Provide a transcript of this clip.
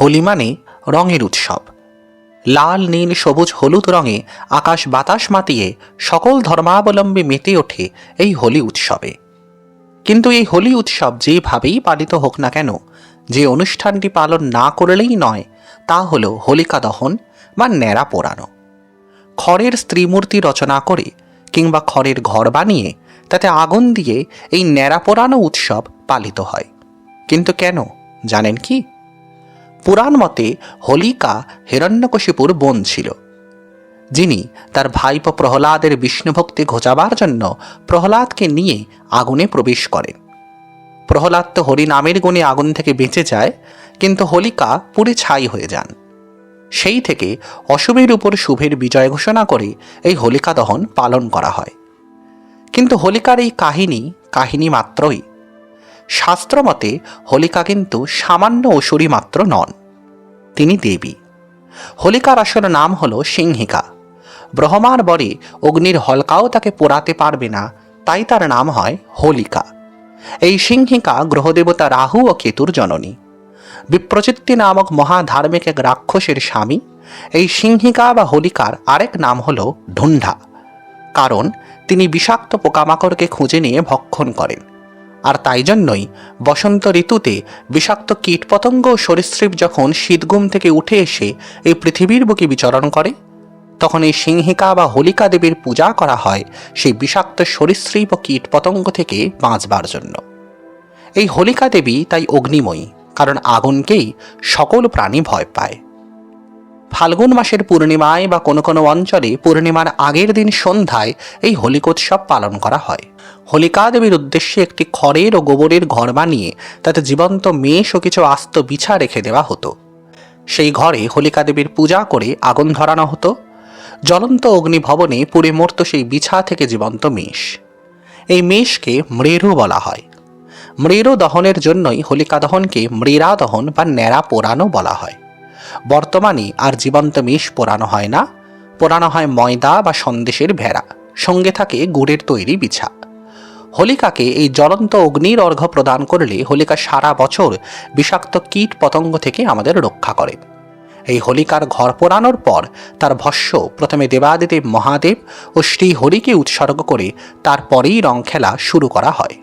হোলি মানে রঙের উৎসব। লাল, নীল, সবুজ, হলুদ রঙে আকাশ বাতাস মাতিয়ে সকল ধর্মাবলম্বী মেতে ওঠে এই হোলি উৎসবে। কিন্তু এই হোলি উৎসব যেভাবেই পালিত হোক না কেন, যে অনুষ্ঠানটি পালন না করলেই নয়, তা হল হোলিকা দহন বা ন্যাড়া পোড়ানো। খড়ের স্ত্রীমূর্তি রচনা করে কিংবা খড়ের ঘর বানিয়ে তাতে আগুন দিয়ে এই ন্যাড়া পোড়ানো উৎসব পালিত হয়। কিন্তু কেন, জানেন কি? পুরাণ মতে হোলিকা হিরণ্যকশিপুর বোন ছিল। যিনি তার ভাইপো প্রহ্লাদের বিষ্ণুভক্তি ঘোচাবার জন্য প্রহ্লাদকে নিয়ে আগুনে প্রবেশ করেন। প্রহ্লাদ তো হরি নামের গুণে আগুন থেকে বেঁচে যায়, কিন্তু হোলিকা পুরে ছাই হয়ে যান। সেই থেকে অশুভের উপর শুভের বিজয় ঘোষণা করে এই হোলিকা দহন পালন করা হয়। কিন্তু হোলিকার এই কাহিনী কাহিনী মাত্রই শাস্ত্রমতে হোলিকা কিন্তু সামান্য অসুরী মাত্র নন। তিনি দেবী। হোলিকার আসল নাম হল সিংহিকা। ব্রহ্মার বরে অগ্নির হলকাও তাকে পোড়াতে পারবে না, তাই তার নাম হয় হোলিকা। এই সিংহিকা গ্রহদেবতা রাহু ও কেতুর জননী। বিপ্রচিত্তি নামক মহাধার্মিক এক রাক্ষসের স্বামী, এই সিংহিকা বা হোলিকার আরেক নাম হল ঢুন্ডা কারণ তিনি বিষাক্ত পোকামাকড়কে খুঁজে নিয়ে ভক্ষণ করেন। আর তাই জন্যই বসন্ত ঋতুতে বিষাক্ত কীটপতঙ্গ ও সরীসৃপ যখন শীতগুম থেকে উঠে এসে এই পৃথিবীর বুকে বিচরণ করে, তখন এই সিংহিকা বা হোলিকা দেবীর পূজা করা হয় সেই বিষাক্ত সরীসৃপ ও কীটপতঙ্গ থেকে বাঁচবার জন্য। এই হোলিকা দেবী তাই অগ্নিময়ী, কারণ আগুনকেই সকল প্রাণী ভয় পায়। ফাল্গুন মাসের পূর্ণিমায় বা কোনো কোনো অঞ্চলে পূর্ণিমার আগের দিন সন্ধ্যায় এই হোলিকোৎসব পালন করা হয়। হোলিকা দেবীর উদ্দেশ্যে একটি খড়ের ও গোবরের ঘর বানিয়ে তাতে জীবন্ত মেষ ও কিছু আস্ত বিছা রেখে দেওয়া হতো। সেই ঘরে হোলিকা দেবীর পূজা করে আগুন ধরানো হতো। জ্বলন্ত অগ্নিভবনে পুড়ে মরত সেই বিছা থেকে জীবন্ত মেষ। এই মেষকে মৃরু বলা হয়। মৃরু দহনের জন্যই হোলিকা দহনকে মৃরা দহন বা ন্যাড়া পোড়ানো বলা হয়। বর্তমানে আর জীবন্ত মেষ পোড়ানো হয় না। পোড়ানো হয় ময়দা বা সন্দেশের ভেড়া। সঙ্গে থাকে গুড়ের তৈরি বিছা। হোলিকাকে এই জ্বলন্ত অগ্নির অর্ঘ্য প্রদান করলে হোলিকা সারা বছর বিষাক্ত কীট পতঙ্গ থেকে আমাদের রক্ষা করে। এই হোলিকার ঘর পোড়ানোর পর তার ভস্য প্রথমে দেবাদিদেব মহাদেব ও শ্রী হরিকে উৎসর্গ করে তারপরেই রং খেলা শুরু করা হয়।